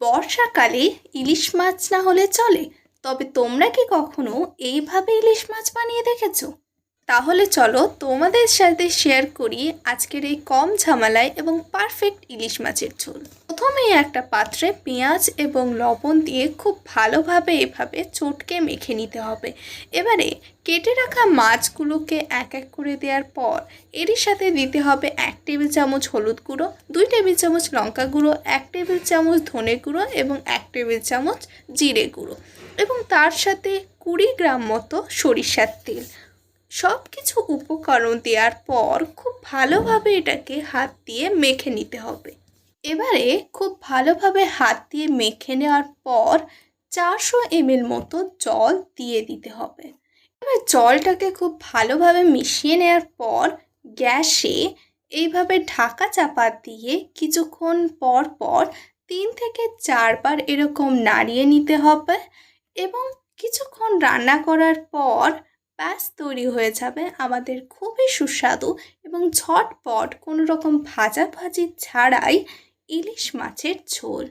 বর্ষাকালে ইলিশ মাছ না হলে চলে। তবে তোমরা কি কখনো এইভাবে ইলিশ মাছ বানিয়ে দেখেছ? তাহলে চলো তোমাদের সাথে শেয়ার করি আজকের এই কম ঝামেলায় এবং পারফেক্ট ইলিশ মাছের ঝোল। প্রথমেই একটা পাত্রে পেঁয়াজ এবং লবণ দিয়ে খুব ভালোভাবে এভাবে চটকে মেখে নিতে হবে। এবারে কেটে রাখা মাছগুলোকে এক এক করে দেওয়ার পর এরই সাথে দিতে হবে এক টেবিল চামচ হলুদ গুঁড়ো, দুই টেবিল চামচ লঙ্কা গুঁড়ো, এক টেবিল চামচ ধনে গুঁড়ো এবং এক টেবিল চামচ জিরে গুঁড়ো এবং তার সাথে কুড়ি গ্রাম মতো সরিষার তেল। সব কিছু উপকরণ দেওয়ার পর খুব ভালোভাবে এটাকে হাত দিয়ে মেখে নিতে হবে। এবারে খুব ভালোভাবে হাত দিয়ে মেখে নেওয়ার পর চারশো এমএল মতো জল দিয়ে দিতে হবে। এবার জলটাকে খুব ভালোভাবে মিশিয়ে নেওয়ার পর গ্যাসে এইভাবে ঢাকা চাপা দিয়ে কিছুক্ষণ পর পর তিন থেকে চারবার এরকম নাড়িয়ে নিতে হবে এবং কিছুক্ষণ রান্না করার পর ব্যাস তৈরি হয়ে যাবে আমাদের খুবই সুস্বাদু এবং ঝটপট কোনো রকম ভাজাভাজি ছাড়াই ইলিশ মাছের ঝোল।